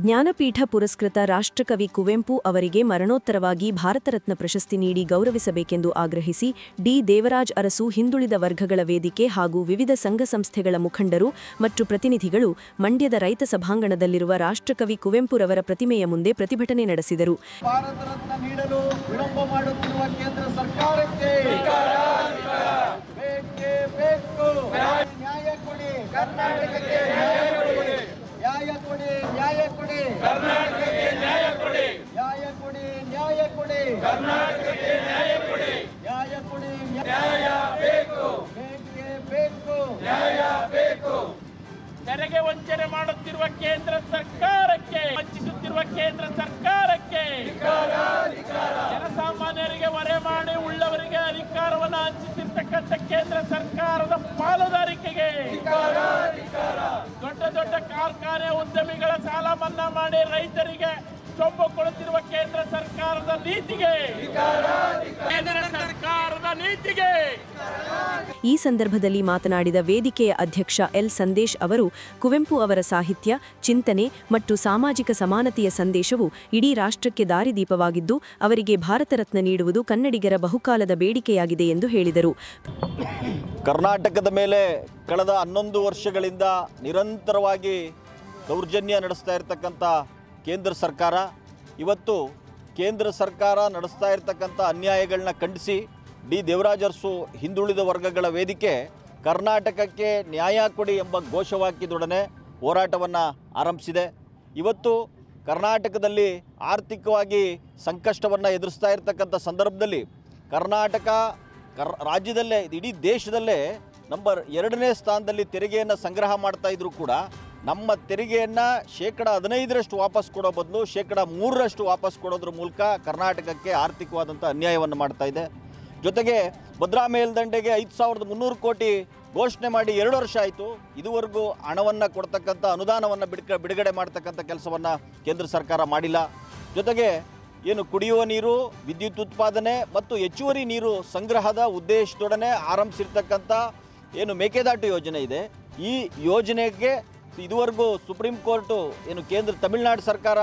ಜ್ಞಾನಪೀಠ ಪುರಸ್ಕೃತ ರಾಷ್ಟ್ರಕವಿ ಕುವೆಂಪು ಅವರಿಗೆ ಮರಣೋತ್ತರವಾಗಿ ಭಾರತರತ್ನ ಪ್ರಶಸ್ತಿ ನೀಡಿ ಗೌರವಿಸಬೇಕೆಂದು ಆಗ್ರಹಿಸಿ ಡಿ. ದೇವರಾಜ್ ಅರಸು ಹಿಂದುಳಿದ ವರ್ಗಗಳ ವೇದಿಕೆ ಹಾಗೂ ವಿವಿಧ ಸಂಘ ಸಂಸ್ಥೆಗಳ ಮುಖಂಡರು ಮತ್ತು ಪ್ರತಿನಿಧಿಗಳು ಮಂಡ್ಯದ ರೈತ ಸಭಾಂಗಣದಲ್ಲಿರುವ ರಾಷ್ಟ್ರಕವಿ ಕುವೆಂಪುರವರ ಪ್ರತಿಮೆಯ ಮುಂದೆ ಪ್ರತಿಭಟನೆ ನಡೆಸಿದರು. ಭಾರತ ರತ್ನ ನೀಡಲು ವಿಳಂಬ ಮಾಡುತ್ತಿರುವ ಕೇಂದ್ರ ಸರ್ಕಾರಕ್ಕೆ ಬೇಕೇ ಬೇಕು ನ್ಯಾಯ ಕೊಡಿ ಕರ್ನಾಟಕಕ್ಕೆ ನ್ಯಾಯ ಕೊಡಿ ನ್ಯಾಯ ಕೊಡಿ ನ್ಯಾಯ ಕೊಡಿ ಕರ್ನಾಟಕಕ್ಕೆ ನ್ಯಾಯ ಕೊಡಿ ನ್ಯಾಯ ಕೊಡಿ ನ್ಯಾಯ ಕೊಡಿ ಕರ್ನಾಟಕಕ್ಕೆ ನ್ಯಾಯ ಕೊಡಿ ನ್ಯಾಯ ಕೊಡಿ ನ್ಯಾಯ ಬೇಕು ಬೇಕೇ ನ್ಯಾಯ ಬೇಕು ತೆರಿಗೆ ವಂಚನೆ ಮಾಡುತ್ತಿರುವ ಕೇಂದ್ರ ಸರ್ಕಾರಕ್ಕೆ, ವಂಚಿಸುತ್ತಿರುವ ಕೇಂದ್ರ ಸರ್ಕಾರಕ್ಕೆ. ಜನಸಾಮಾನ್ಯರಿಗೆ ಹೊರೆ ಮಾಡಿ ಉಳ್ಳವರಿಗೆ ಅಧಿಕಾರವನ್ನು ಹಂಚುತ್ತಿರ್ತಕ್ಕಂಥ ಕೇಂದ್ರ ಸರ್ಕಾರದ ಪಾಲುದಾರಿಕೆಗೆ. ದೊಡ್ಡ ದೊಡ್ಡ ಕಾರ್ಖಾನೆ ಉದ್ಯಮಿಗಳ ಸಾಲ ಮನ್ನಾ ಮಾಡಿ ರೈತರಿಗೆ ಚೊಂಬು ಕೊಡುತ್ತಿರುವ ಕೇಂದ್ರ ಸರ್ಕಾರದ ನೀತಿಗೆ. ಕೇಂದ್ರ ಸರ್ಕಾರದ ನೀತಿಗೆ. ಈ ಸಂದರ್ಭದಲ್ಲಿ ಮಾತನಾಡಿದ ವೇದಿಕೆಯ ಅಧ್ಯಕ್ಷ ಎಲ್ ಸಂದೇಶ್ ಅವರು ಕುವೆಂಪು ಅವರ ಸಾಹಿತ್ಯ ಚಿಂತನೆ ಮತ್ತು ಸಾಮಾಜಿಕ ಸಮಾನತೆಯ ಸಂದೇಶವು ಇಡೀ ರಾಷ್ಟ್ರಕ್ಕೆ ದಾರಿದೀಪವಾಗಿದ್ದು ಅವರಿಗೆ ಭಾರತರತ್ನ ನೀಡುವುದು ಕನ್ನಡಿಗರ ಬಹುಕಾಲದ ಬೇಡಿಕೆಯಾಗಿದೆ ಎಂದು ಹೇಳಿದರು. ಕರ್ನಾಟಕದ ಮೇಲೆ ಕಳೆದ ಹನ್ನೊಂದು ವರ್ಷಗಳಿಂದ ನಿರಂತರವಾಗಿ ದೌರ್ಜನ್ಯ ನಡೆಸ್ತಾ ಇರತಕ್ಕಂಥ ಕೇಂದ್ರ ಸರ್ಕಾರ. ಇವತ್ತು ಕೇಂದ್ರ ಸರ್ಕಾರ ನಡೆಸ್ತಾ ಇರತಕ್ಕಂಥ ಅನ್ಯಾಯಗಳನ್ನ ಖಂಡಿಸಿ ಡಿ. ದೇವರಾಜ್ ಹಿಂದುಳಿದ ವರ್ಗಗಳ ವೇದಿಕೆ ಕರ್ನಾಟಕಕ್ಕೆ ನ್ಯಾಯ ಕೊಡಿ ಎಂಬ ಘೋಷವಾಕ್ಯದೊಡನೆ ಹೋರಾಟವನ್ನು ಆರಂಭಿಸಿದೆ. ಇವತ್ತು ಕರ್ನಾಟಕದಲ್ಲಿ ಆರ್ಥಿಕವಾಗಿ ಸಂಕಷ್ಟವನ್ನು ಎದುರಿಸ್ತಾ ಇರತಕ್ಕಂಥ ಸಂದರ್ಭದಲ್ಲಿ ಕರ್ನಾಟಕ ಕರ್, ರಾಜ್ಯದಲ್ಲೇ, ಇಡೀ ದೇಶದಲ್ಲೇ ನಂಬರ್ ಎರಡನೇ ಸ್ಥಾನದಲ್ಲಿ ತೆರಿಗೆಯನ್ನು ಸಂಗ್ರಹ ಮಾಡ್ತಾ ಇದ್ರು ಕೂಡ ನಮ್ಮ ತೆರಿಗೆಯನ್ನು ಶೇಕಡ ಹದಿನೈದರಷ್ಟು ವಾಪಸ್ ಕೊಡೋ ಬದಲು ಶೇಕಡ ಮೂರರಷ್ಟು ವಾಪಸ್ ಕೊಡೋದ್ರ ಮೂಲಕ ಕರ್ನಾಟಕಕ್ಕೆ ಆರ್ಥಿಕವಾದಂಥ ಅನ್ಯಾಯವನ್ನು ಮಾಡ್ತಾ ಇದೆ. ಜೊತೆಗೆ ಭದ್ರಾ ಮೇಲ್ದಂಡೆಗೆ ಐದು ಸಾವಿರದ ಮುನ್ನೂರು ಕೋಟಿ ಘೋಷಣೆ ಮಾಡಿ ಎರಡು ವರ್ಷ ಆಯಿತು. ಇದುವರೆಗೂ ಹಣವನ್ನು ಕೊಡ್ತಕ್ಕಂಥ ಅನುದಾನವನ್ನು ಬಿಡ್ಕ, ಬಿಡುಗಡೆ ಮಾಡ್ತಕ್ಕಂಥ ಕೆಲಸವನ್ನು ಕೇಂದ್ರ ಸರ್ಕಾರ ಮಾಡಿಲ್ಲ. ಜೊತೆಗೆ ಏನು ಕುಡಿಯುವ ನೀರು, ವಿದ್ಯುತ್ ಉತ್ಪಾದನೆ ಮತ್ತು ಹೆಚ್ಚುವರಿ ನೀರು ಸಂಗ್ರಹದ ಉದ್ದೇಶದೊಡನೆ ಆರಂಭಿಸಿರ್ತಕ್ಕಂಥ ಏನು ಮೇಕೆದಾಟು ಯೋಜನೆ ಇದೆ. ಈ ಯೋಜನೆಗೆ ಇದುವರೆಗೂ ಸುಪ್ರೀಂ ಕೋರ್ಟು ಏನು ಕೇಂದ್ರ ತಮಿಳುನಾಡು ಸರ್ಕಾರ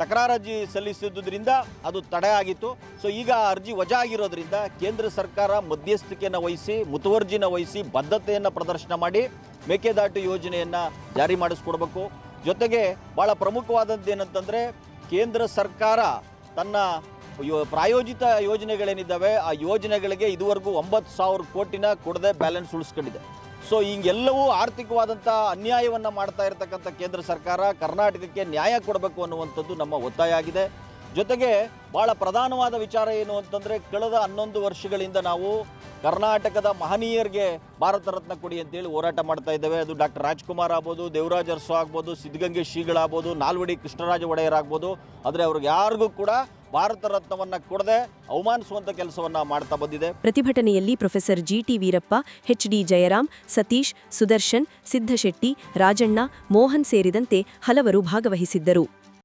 ತಕರಾರು ಅರ್ಜಿ ಸಲ್ಲಿಸಿದ್ರಿಂದ ಅದು ತಡೆ ಆಗಿತ್ತು. ಸೊ, ಈಗ ಅರ್ಜಿ ವಜಾ ಆಗಿರೋದ್ರಿಂದ ಕೇಂದ್ರ ಸರ್ಕಾರ ಮಧ್ಯಸ್ಥಿಕೆಯನ್ನು ವಹಿಸಿ, ಮುತುವರ್ಜಿನ ವಹಿಸಿ, ಬದ್ಧತೆಯನ್ನು ಪ್ರದರ್ಶನ ಮಾಡಿ, ಮೇಕೆದಾಟು ಯೋಜನೆಯನ್ನು ಜಾರಿ ಮಾಡಿಸ್ಕೊಡ್ಬೇಕು. ಜೊತೆಗೆ ಭಾಳ ಪ್ರಮುಖವಾದದ್ದು ಏನಂತಂದರೆ ಕೇಂದ್ರ ಸರ್ಕಾರ ತನ್ನ ಪ್ರಾಯೋಜಿತ ಯೋಜನೆಗಳೇನಿದ್ದಾವೆ, ಆ ಯೋಜನೆಗಳಿಗೆ ಇದುವರೆಗೂ ಒಂಬತ್ತು ಸಾವಿರ ಕೋಟಿನ ಕೊಡದೆ ಬ್ಯಾಲೆನ್ಸ್ ಉಳಿಸ್ಕೊಂಡಿದೆ. ಸೊ ಹಿಂಗೆಲ್ಲವೂ ಆರ್ಥಿಕವಾದಂಥ ಅನ್ಯಾಯವನ್ನು ಮಾಡ್ತಾ ಇರತಕ್ಕಂಥ ಕೇಂದ್ರ ಸರ್ಕಾರ ಕರ್ನಾಟಕಕ್ಕೆ ನ್ಯಾಯ ಕೊಡಬೇಕು ಅನ್ನುವಂಥದ್ದು ನಮ್ಮ ಒತ್ತಾಯ ಆಗಿದೆ. ಜೊತೆಗೆ ಭಾಳ ಪ್ರಧಾನವಾದ ವಿಚಾರ ಏನು ಅಂತಂದರೆ, ಕಳೆದ ಹನ್ನೊಂದು ವರ್ಷಗಳಿಂದ ನಾವು ಕರ್ನಾಟಕದ ಮಹನೀಯರಿಗೆ ಭಾರತ ರತ್ನ ಕೊಡಿ ಅಂತೇಳಿ ಹೋರಾಟ ಮಾಡ್ತಾ ಇದ್ದೇವೆ. ಅದು ಡಾಕ್ಟರ್ ರಾಜ್ಕುಮಾರ್ ಆಗ್ಬೋದು, ದೇವರಾಜ್ ಅರಸು ಆಗ್ಬೋದು, ಸಿದ್ಧಗಂಗೆ ಶ್ರೀಗಳಾಗ್ಬೋದು, ನಾಲ್ವಡಿ ಕೃಷ್ಣರಾಜ ಒಡೆಯರ್ ಆಗ್ಬೋದು. ಆದರೆ ಅವ್ರಿಗೆ ಯಾರಿಗೂ ಕೂಡ ಭಾರತ ರತ್ನವನ್ನ ಕೊಡದೆ ಅವಮಾನಿಸುವಂತ ಕೆಲಸವನ್ನ ಮಾಡ್ತಾ ಬಂದಿದೆ. ಪ್ರತಿಭಟನೆಯಲ್ಲಿ professor G T Veerappa H D Jayaram, Satish, Sudarshan Siddashetty Rajanna, Mohan ಸೇರಿದಂತೆ ಹಲವರು ಭಾಗವಹಿಸಿದ್ದರು.